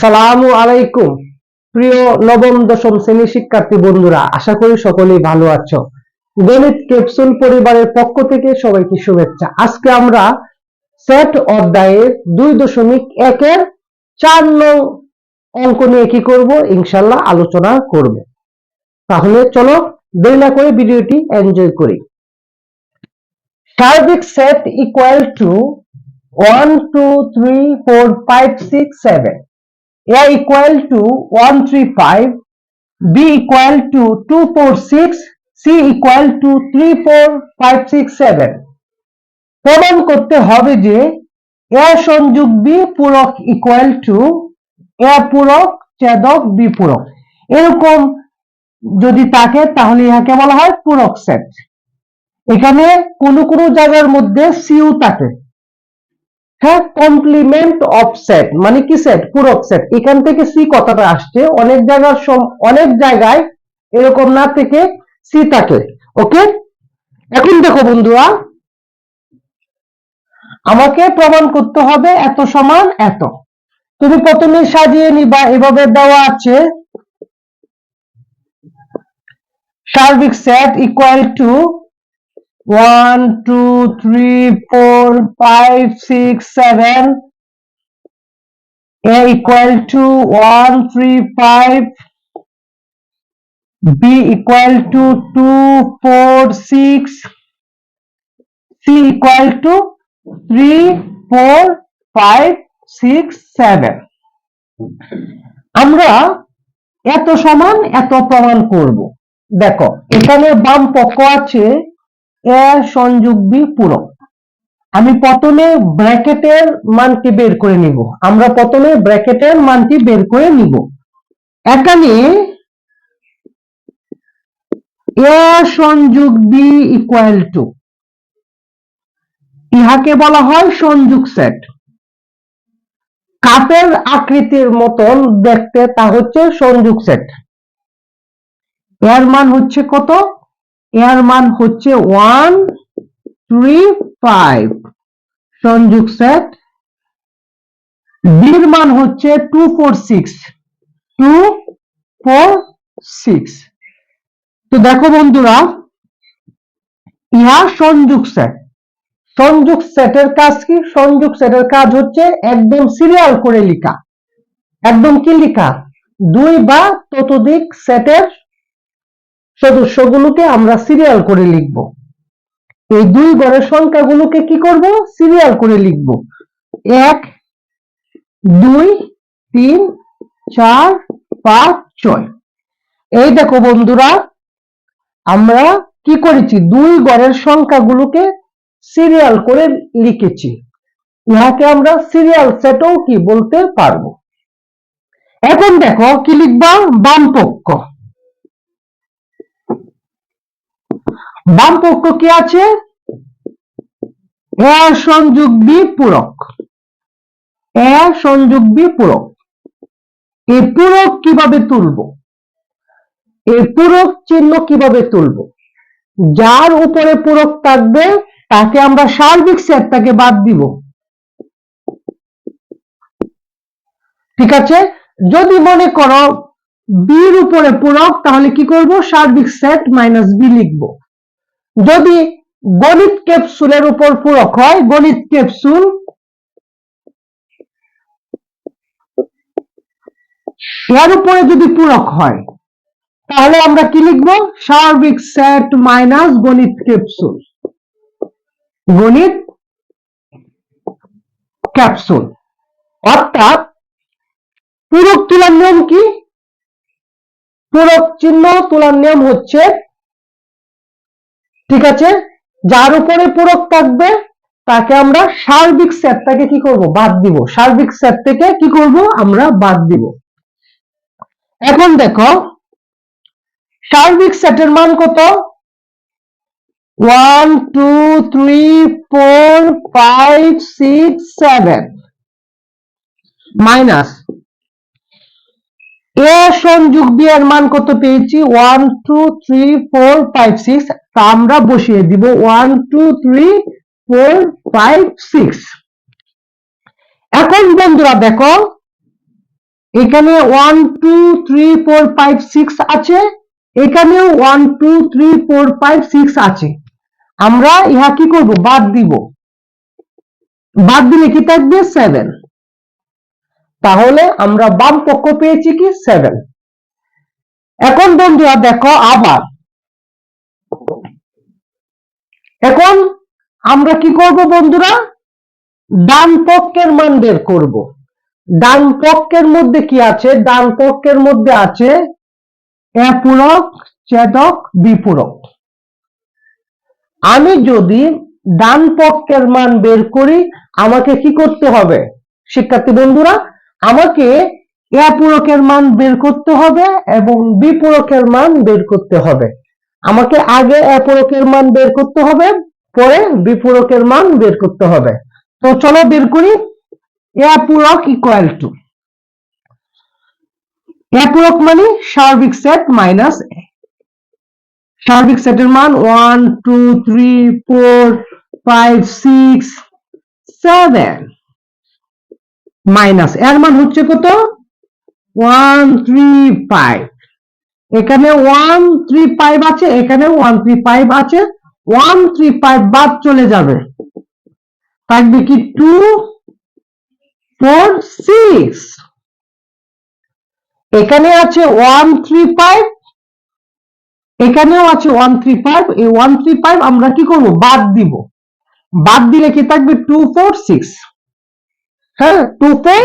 আসসালামু আলাইকুম। প্রিয় নবম, দশম শ্রেণির শিক্ষার্থী বন্ধুরা, আশা করি সকলেই ভালো আছো। গণিত ক্যাপসুল পরিবারের পক্ষ থেকে সবাইকে শুভেচ্ছা। আজকে আমরা সেট অধ্যায়ের দুই দশমিক একের চার নং অঙ্ক নিয়ে কি করব ইনশাল্লাহ আলোচনা করব। তাহলে চলো দেরি না করে ভিডিওটি এনজয় করি। সার্বিক set equal to one two three four five six seven A equal to 135, B equal to 246, C equal to 34567 প্রমাণ করতে হবে যে A সংযোগ B পূরক ইকুয়াল টু A পূরক ছেদক B পূরক। এরকম যদি থাকে তাহলে ইহাকে বলা হয় পূরক সেট এখানে কোনো কোনো জায়গার মধ্যে সিউ থাকে। হ্যাঁ কমপ্লিমেন্ট অফ সেট মানে কি সেট পূরক সেট এখান থেকে সি কথাটা আসছে। অনেক জায়গার অনেক জায়গায় এরকম না থেকে সি থাকে। ওকে এখন দেখো বন্ধুরা, আমাকে প্রমাণ করতে হবে এত সমান এত। তুমি প্রথমে সাজিয়ে নিবা, এভাবে দেওয়া আছে। সার্বিক set equal to one two three four five six seven a equal to 1 3 5 b equal to 2 4 6 c equal to 3 4 5 6 7 আমরা এত সমান, এত প্রমাণ করব। দেখো, এখানে বাম পক্ষ আছে। এ সংযোগ বি পূরক। আমি প্রথমে ব্র্যাকেটের মানটি বের করে নিব। আমরা প্রথমে ব্র্যাকেটের মানটি বের করে নিব। এখানে এ সংযোগ বি ইকুয়াল টু ইহাকে বলা হয় সংযোগ সেট কাপের আকৃতির মতন দেখতে তা হচ্ছে সংযোগ সেট এর মান হচ্ছে কত? এর মান হচ্ছে ওয়ান, থ্রি, ফাইভ। সংযোগ সেট বির মান হচ্ছে two, four, six. Two, four, six. তো দেখো বন্ধুরা, ইহা সংযোগ সেট সংযোগ সেটের কাজ কি? সংযোগ সেটের কাজ হচ্ছে একদম সিরিয়াল করে লিখা। একদম কি লিখা? দুই বা ততোধিক সেটের সদস্যগুলোকে আমরা সিরিয়াল করে লিখব। এই দুই গড়ের সংখ্যাগুলোকে কি করব? সিরিয়াল করে লিখব। এক, দুই, তিন, চার, পাঁচ, ছয়। এই দেখো বন্ধুরা, আমরা কি করেছি? দুই গড়ের সংখ্যাগুলোকে সিরিয়াল করে লিখেছি। ইহাকে আমরা সিরিয়াল সেটও কি বলতে পারব? এখন দেখো কি লিখবা? বাম বাম পক্ষ কি আছে? এ সংযোগ বি পূরক। এ সংযোগ বি পূরক। এই পূরক কীভাবে তুলব? এই পূরক চিহ্ন কীভাবে তুলব? যার উপরে পূরক থাকবে, তাকে আমরা সার্বিক সেটটাকে বাদ দিব। ঠিক আছে? যদি মনে করো, বির উপরে পূরক, তাহলে কি করব? সার্বিক সেট মাইনাস বি লিখব। যদি গণিত ক্যাপসুলের উপর পূরক হয়, গণিত ক্যাপসুল এর উপরে যদি পূরক হয়, তাহলে আমরা কি লিখব? সার্বিক সেট মাইনাস গণিত ক্যাপসুল গণিত ক্যাপসুল অর্থাৎ পূরক তোলার নিয়ম কি? পূরক চিহ্ন তোলার নিয়ম হচ্ছে ঠিক আছে? যার উপরে পূরক থাকবে, তাকে আমরা সার্বিক সেটটাকে কি করব? বাদ দিব। সার্বিক সেট থেকে কি করব? আমরা বাদ দিব। এখন দেখো, সার্বিক সেটের মান কত? One two three four five six seven minus A সংযোগ বি মান কত পেয়েছি? One two three four five six তা আমরা বসিয়ে দিব। One two three four five six এখন বন্ধুরা দেখো, এখানে one two three four five six আছে। এখানেও one two three four five six আছে। আমরা ইহা কি করব? বাদ দিব। বাদ দিলে কি থাকবে? সেভেন তাহলে আমরা বাম পক্ষ পেয়েছি কি? সেভেন এখন বন্ধুরা দেখো আবার। এখন আমরা কি করব বন্ধুরা? ডান পক্ষের মান বের করব। ডান পক্ষের মধ্যে কি আছে? ডান পক্ষের মধ্যে আছে এ পূরক, ছেদক বিপূরক আমি যদি ডান পক্ষের মান বের করি, আমাকে কি করতে হবে? শিক্ষার্থী বন্ধুরা আমাকে এ পূরকের মান বের করতে হবে এবং বিপূরকের মান বের করতে হবে। আমাকে আগে এ পূরকের মান বের করতে হবে, পরে বিপূরকের মান বের করতে হবে। তো চলো বের করি। এ পূরক ইকুয়াল টু এ পূরক মানে সার্বিক সেট মাইনাস সার্বিক সেটের মান one two three four five six seven minus এর মান হচ্ছে কত? One three five. এখানে ওয়ান থ্রি ফাইভ আছে, এখানে ওয়ান থ্রি ফাইভ আছে। ওয়ান থ্রি ফাইভ বাদ চলে যাবে। থাকবে কি? Two, four, six. এখানে আছে ওয়ান থ্রি ফাইভ। এখানেও আছে ওয়ান থ্রি ফাইভ। এই ওয়ান থ্রি ফাইভ আমরা কি করব? বাদ দিব। বাদ দিলে কি থাকবে? Two, four, six. হ্যাঁ two four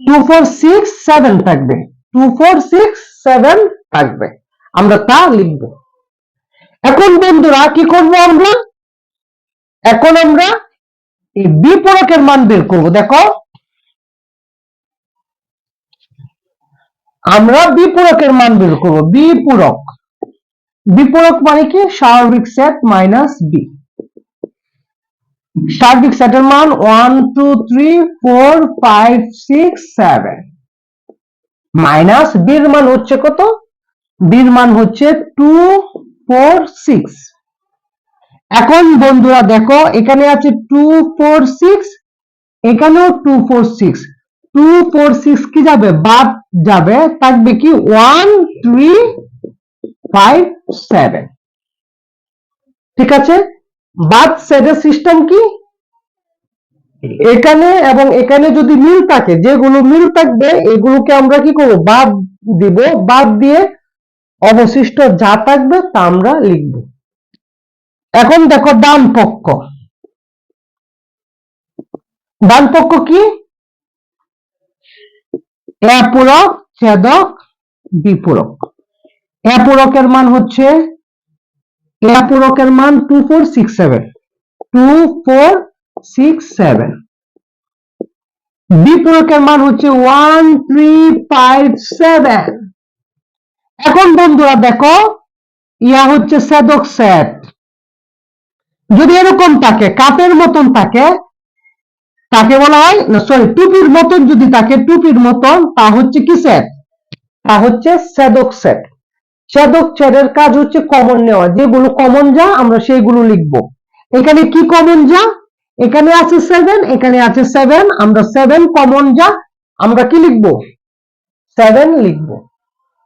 two four six seven থাকবে। টু ফোর সিক্স সেভেন থাকবে। আমরা তা লিখব। এখন বন্ধুরা কি করব আমরা? এখন আমরা এই বিপরকের মান বের করব, দেখো। আমরা বিপূরকের মান বের করব বিপূরক বিপূরক মানে কি? স্বাভাবিক সেট মাইনাস বি স্বাভাবিক সেটের মান one two three four five six seven minus বির মান হচ্ছে কত? বির মান হচ্ছে টু ফোর সিক্স এখন বন্ধুরা দেখো, এখানে আছে টু ফোর সিক্স এখানেও two four six two four six কি যাবে? বাদ যাবে, থাকবে কি? ওয়ান থ্রি ফাইভ সেভেন ঠিক আছে? বাদ সেটের সিস্টেম কি? এখানে এবং এখানে যদি মিল থাকে, যেগুলো মিল থাকবে, এগুলোকে আমরা কি করব? বাদ দিব। বাদ দিয়ে অবশিষ্ট যা থাকবে তা আমরা লিখব। এখন দেখো ডান পক্ষ। ডান পক্ষ কি? এ পূরক, ছেদক, বিপূরক। এ পূরকের মান হচ্ছে এ পূরকের মান two four six seven two four six seven বিপূরকের মান হচ্ছে ওয়ান থ্রি ফাইভ সেভেন এখন বন্ধুরা দেখো, ইয়া হচ্ছে সেদক সেট যদি এরকম থাকে, কাপের মতন থাকে, তাকে বলা হয়, না সরি টুপির মতন যদি থাকে, টুপির মতন, তা হচ্ছে কি সেট তা হচ্ছে সেদক সেট সেদক সেটের কাজ হচ্ছে কমন নেওয়া। যেগুলো কমন যা, আমরা সেইগুলো লিখব। এখানে কি কমন যা? এখানে আছে সেভেন এখানে আছে সেভেন আমরা সেভেন কমন যা, আমরা কি লিখব? সেভেন লিখব।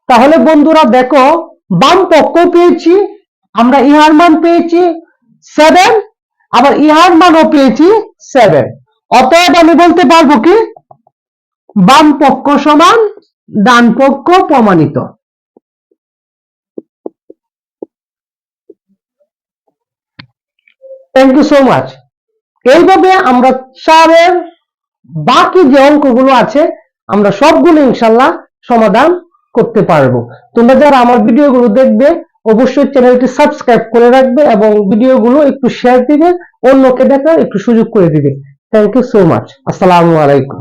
তাহলে বন্ধুরা দেখো, বাম পক্ষ পেয়েছি, আমরা ইহার মান পেয়েছি সেভেন আবার ইহার মানও পেয়েছি সেভেন অতএব আমি বলতে পারব কি? বাম পক্ষ সমান, ডান পক্ষ প্রমাণিত। থ্যাংক ইউ সো মাচ এইভাবে আমরা চারের বাকি যে অঙ্কগুলো আছে, আমরা সবগুলো ইনশাল্লাহ সমাধান করতে পারব। তোমরা যারা আমার ভিডিওগুলো দেখবে, অবশ্যই চ্যানেলটি সাবস্ক্রাইব করে রাখবে এবং ভিডিওগুলো একটু শেয়ার দিবে, অন্যকে দেখার একটু সুযোগ করে দিবে। থ্যাংক ইউ সো মাচ আসসালামু আলাইকুম।